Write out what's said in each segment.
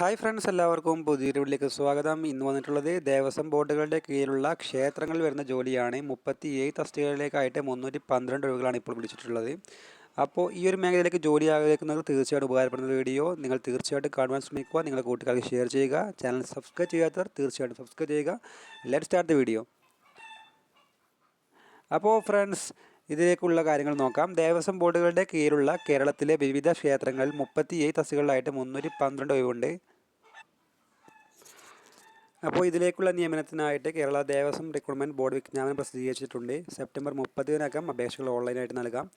Hi friends എല്ലാവർക്കും പുതിയൊരു വീട്ടിലേക്ക് സ്വാഗതം. ഇന്ന് വന്നിട്ടുള്ളത് ദേവസ്വം ബോർഡുകളുടെ കീഴിലുള്ള ക്ഷേത്രങ്ങളിൽ വരുന്ന ജോലിയാണ്. മുപ്പത്തി ഏഴ് തസ്തികകളിലേക്കായിട്ട് മുന്നൂറ്റി പന്ത്രണ്ട് രൂപകളാണ് ഇപ്പോൾ വിളിച്ചിട്ടുള്ളത്. അപ്പോൾ ഈ ഒരു മേഖലയിലേക്ക് ജോലി ആഗ്രഹിക്കുന്നവർ തീർച്ചയായിട്ടും ഉപകാരപ്പെടുന്ന വീഡിയോ. നിങ്ങൾ തീർച്ചയായിട്ടും കാണുവാൻ ശ്രമിക്കുക. നിങ്ങളുടെ കൂട്ടുകാർക്ക് ഷെയർ ചെയ്യുക. ചാനൽ സബ്സ്ക്രൈബ് ചെയ്യാത്തവർ തീർച്ചയായിട്ടും സബ്സ്ക്രൈബ് ചെയ്യുക. ലെറ്റ് സ്റ്റാർട്ട് ദ വീഡിയോ അപ്പോൾ ഫ്രണ്ട്സ് ഇതിലേക്കുള്ള കാര്യങ്ങൾ നോക്കാം. ദേവസ്വം ബോർഡുകളുടെ കീഴിലുള്ള കേരളത്തിലെ വിവിധ ക്ഷേത്രങ്ങളിൽ മുപ്പത്തിയേഴ് തസ്തികളിലായിട്ട് മുന്നൂറ്റി പന്ത്രണ്ട് ഒഴിവുണ്ട്. അപ്പോൾ ഇതിലേക്കുള്ള നിയമനത്തിനായിട്ട് കേരള ദേവസ്വം റിക്രൂട്ട്മെന്റ് ബോർഡ് വിജ്ഞാപനം പ്രസിദ്ധീകരിച്ചിട്ടുണ്ട്. സെപ്റ്റംബർ മുപ്പതിനകം അപേക്ഷകൾ ഓൺലൈനായിട്ട് നൽകാം.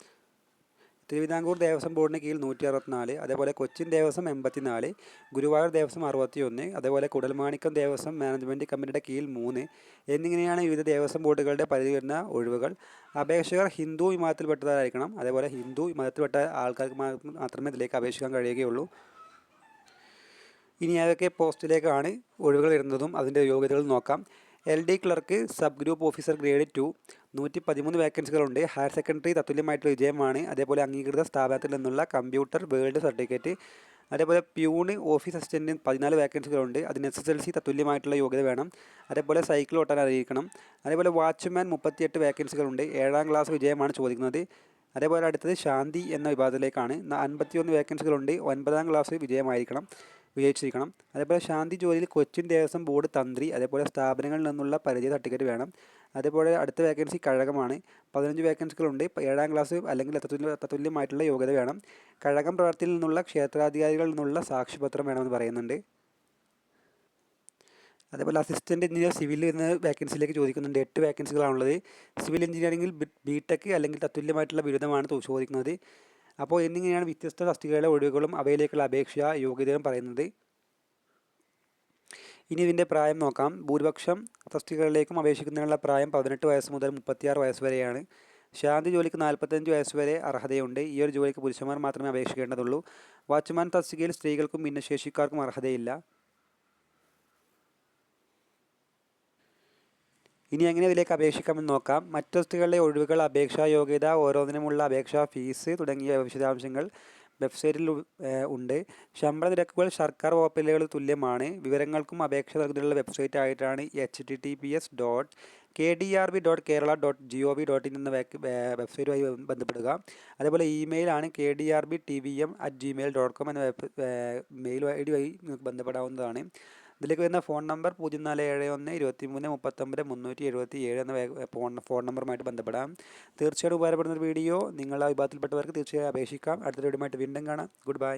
തിരുവിതാംകൂർ ദേവസ്വം ബോർഡിന് കീഴിൽ നൂറ്റി അറുപത്തിനാല് അതേപോലെ കൊച്ചിൻ ദേവസ്വം എൺപത്തിനാല് ഗുരുവായൂർ ദേവസ്വം അറുപത്തി ഒന്ന് അതേപോലെ കുടൽമാണിക്കം ദേവസ്വം മാനേജ്മെന്റ് കമ്മിറ്റിയുടെ കീഴിൽ മൂന്ന് എന്നിങ്ങനെയാണ് വിവിധ ദേവസ്വം ബോർഡുകളുടെ പരിധി വരുന്ന ഒഴിവുകൾ. അപേക്ഷകർ ഹിന്ദു വിമതത്തിൽപ്പെട്ടതായിരിക്കണം അതേപോലെ ഹിന്ദു മതത്തിൽപ്പെട്ട ആൾക്കാർക്ക് മാത്രമേ ഇതിലേക്ക് അപേക്ഷിക്കാൻ കഴിയുകയുള്ളൂ. ഇനി ഏതൊക്കെ പോസ്റ്റിലേക്കാണ് ഒഴിവുകൾ വരുന്നതും അതിന്റെ യോഗ്യതകൾ നോക്കാം. L D clerk sub group officer grade two നൂറ്റി പതിമൂന്ന് വേക്കൻസികളുണ്ട് ഹയർ സെക്കൻഡറി തത്തുല്യമായിട്ടുള്ള വിജയമാണ്. അതേപോലെ അംഗീകൃത സ്ഥാപനത്തിൽ നിന്നുള്ള കമ്പ്യൂട്ടർ വേൾഡ് സർട്ടിഫിക്കറ്റ് അതേപോലെ പ്യൂണ് ഓഫീസ് അസിസ്റ്റന്റിന് പതിനാല് വേക്കൻസികളുണ്ട് അതിന് എസ് എസ് എൽ സി തത്തുല്യമായിട്ടുള്ള യോഗ്യത വേണം. അതേപോലെ സൈക്കിൾ ഓട്ടാൻ അറിയിക്കണം. അതേപോലെ വാച്ച്മാൻ മുപ്പത്തിയെട്ട് വേക്കൻസികളുണ്ട് ഏഴാം ക്ലാസ് വിജയമാണ് ചോദിക്കുന്നത്. അതേപോലെ അടുത്തത് ശാന്തി എന്ന വിഭാഗത്തിലേക്കാണ്. അൻപത്തിയൊന്ന് വേക്കൻസികളുണ്ട് ഒൻപതാം ക്ലാസ് വിജയമായിരിക്കണം. വിജയിച്ചിരിക്കണം. അതേപോലെ ശാന്തി ജോലിയിൽ കൊച്ചിൻ ദേവസ്വം ബോർഡ് തന്ത്രി അതേപോലെ സ്ഥാപനങ്ങളിൽ നിന്നുള്ള പരിചയ സർട്ടിഫിക്കറ്റ് വേണം. അതേപോലെ അടുത്ത വേക്കൻസി കഴകമാണ്. പതിനഞ്ച് വേക്കൻസികളുണ്ട് ഏഴാം ക്ലാസ് അല്ലെങ്കിൽ തത്തുല്യ തത്തുല്യമായിട്ടുള്ള യോഗ്യത വേണം. കഴകം പ്രവർത്തിയിൽ നിന്നുള്ള ക്ഷേത്രാധികാരികളിൽ നിന്നുള്ള സാക്ഷ്യപത്രം വേണമെന്ന് പറയുന്നുണ്ട്. അതേപോലെ അസിസ്റ്റന്റ് എഞ്ചിനീയർ സിവിൽ എന്ന വേക്കൻസിയിലേക്ക് ചോദിക്കുന്നുണ്ട്. എട്ട് വേക്കൻസികളാണുള്ളത് സിവിൽ എഞ്ചിനീയറിംഗിൽ ബി ടെക് അല്ലെങ്കിൽ തത്തുല്യമായിട്ടുള്ള ബിരുദമാണ് ചോദിക്കുന്നത്. അപ്പോൾ എന്നിങ്ങനെയാണ് വ്യത്യസ്ത തസ്തികകളിലെ ഒഴിവുകളും അവയിലേക്കുള്ള അപേക്ഷ യോഗ്യതയും പറയുന്നത്. ഇനി ഇതിന്റെ പ്രായം നോക്കാം. ഭൂരിപക്ഷം തസ്തികകളിലേക്കും അപേക്ഷിക്കുന്നതിനുള്ള പ്രായം പതിനെട്ട് വയസ്സ് മുതൽ മുപ്പത്തിയാറ് വയസ്സ് വരെയാണ്. ശാന്തി ജോലിക്ക് നാൽപ്പത്തഞ്ച് വയസ്സ് വരെ അർഹതയുണ്ട്. ഈ ഒരു ജോലിക്ക് പുരുഷന്മാർ മാത്രമേ അപേക്ഷിക്കേണ്ടതുള്ളൂ. വാച്ച്മാൻ തസ്തികയിൽ സ്ത്രീകൾക്കും ഭിന്നശേഷിക്കാർക്കും അർഹതയില്ല. ഇനി എങ്ങനെ ഇതിലേക്ക് അപേക്ഷിക്കാമെന്ന് നോക്കാം. മറ്റു വസ്തുക്കളിലെ ഒഴിവുകൾ അപേക്ഷാ യോഗ്യത ഓരോന്നിനുമുള്ള അപേക്ഷാ ഫീസ് തുടങ്ങിയ വിശദാംശങ്ങൾ വെബ്സൈറ്റിൽ ഉണ്ട്. ശമ്പള നിരക്കുകൾ സർക്കാർ വകുപ്പിലുകൾ തുല്യമാണ്. വിവരങ്ങൾക്കും അപേക്ഷ നൽകുന്നതിനുള്ള വെബ്സൈറ്റ് ആയിട്ടാണ് H T T P S dot K D R B dot Kerala dot G O V dot in എന്ന വെബ്സൈറ്റുമായി ബന്ധപ്പെടുക. അതേപോലെ ഇമെയിലാണ് K D R B T V M at Gmail dot com എന്ന മെയിൽ ഐ ഡി വഴി നിങ്ങൾക്ക് ബന്ധപ്പെടാവുന്നതാണ്. ഇതിലേക്ക് വരുന്ന ഫോൺ നമ്പർ പൂജ്യം നാല് ഏഴ് ഒന്ന് ഇരുപത്തി മൂന്ന് മുപ്പത്തൊമ്പത് മുന്നൂറ്റി എഴുപത്തി ഏഴ് എന്ന ഫോൺ ഫോൺ നമ്പറുമായിട്ട് ബന്ധപ്പെടാം. തീർച്ചയായിട്ടും ഉപകാരപ്പെടുന്ന വീഡിയോ. നിങ്ങളുടെ വിഭാഗത്തിൽപ്പെട്ടവർക്ക് തീർച്ചയായും അപേക്ഷിക്കാം. അടുത്ത വീഡിയോ വീണ്ടും കാണാം. Good bye